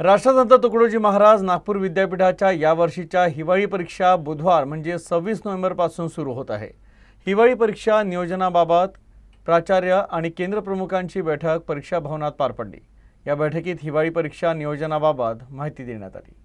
राष्ट्रसंत तुकडोजी महाराज नागपूर विद्यापीठाच्या यावर्षीच्या हिवाळी परीक्षा बुधवार म्हणजे सव्वीस नोव्हेंबरपासून सुरू होत आहे. हिवाळी परीक्षा नियोजनाबाबत प्राचार्य आणि केंद्रप्रमुखांची बैठक परीक्षा भवनात पार पडली. या बैठकीत हिवाळी परीक्षा नियोजनाबाबत माहिती देण्यात आली.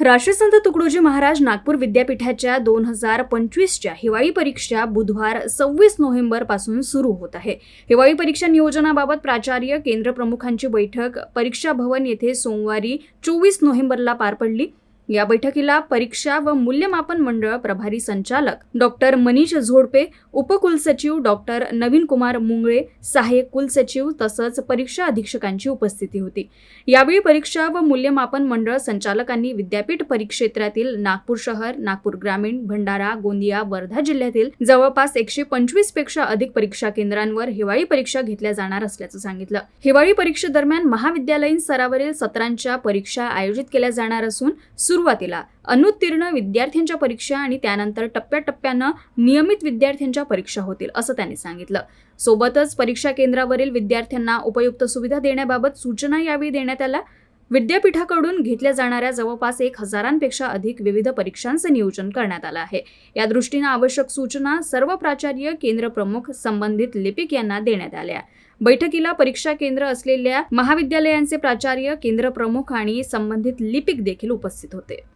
राष्ट्रसंत तुकडोजी महाराज नागपूर विद्यापीठाच्या दोन हजार पंचवीसच्या हिवाळी परीक्षा बुधवार सव्वीस नोव्हेंबरपासून सुरू होत आहे. हिवाळी परीक्षा नियोजनाबाबत प्राचार्य केंद्र प्रमुखांची बैठक परीक्षा भवन येथे सोमवारी चोवीस नोव्हेंबरला पार पडली. या बैठकीला परीक्षा व मूल्यमापन मंडळ प्रभारी संचालक डॉक्टर मनीष झोडपे उपकुलसचिव डॉक्टर नवीन कुमार मुंगळे सहाय्यक कुलसचिव तसंच परीक्षा अधीक्षकांची उपस्थिती होती. यावेळी परीक्षा व मूल्यमापन मंडळ संचालकांनी विद्यापीठ परिक्षेत्रातील नागपूर शहर नागपूर ग्रामीण भंडारा गोंदिया वर्धा जिल्ह्यातील जवळपास एकशे पंचवीसपेक्षा अधिक परीक्षा केंद्रांवर हिवाळी परीक्षा घेतल्या जाणार असल्याचं सांगितलं. हिवाळी परीक्षेदरम्यान महाविद्यालयीन स्तरावरील सत्रांच्या परीक्षा आयोजित केल्या जाणार असून सुरुवातीला अनुत्तीर्ण विद्यार्थ्यांच्या परीक्षा आणि त्यानंतर टप्प्याटप्प्यानं नियमित विद्यार्थ्यांच्या परीक्षा होतील असं त्यांनी सांगितलं. सोबतच परीक्षा केंद्रावरील विद्यार्थ्यांना उपयुक्त सुविधा देण्याबाबत सूचना यावेळी देण्यात आल्या. विद्यापीठाकडून घेतल्या जाणाऱ्या जवळपास एक हजारांपेक्षा अधिक विविध परीक्षांचं नियोजन करण्यात आलं आहे. या दृष्टीनं आवश्यक सूचना सर्व प्राचार्य केंद्र प्रमुख संबंधित लिपिक यांना देण्यात आल्या. बैठकीला परीक्षा केंद्र असलेल्या महाविद्यालयांचे प्राचार्य केंद्र प्रमुख आणि संबंधित लिपिक देखील उपस्थित होते.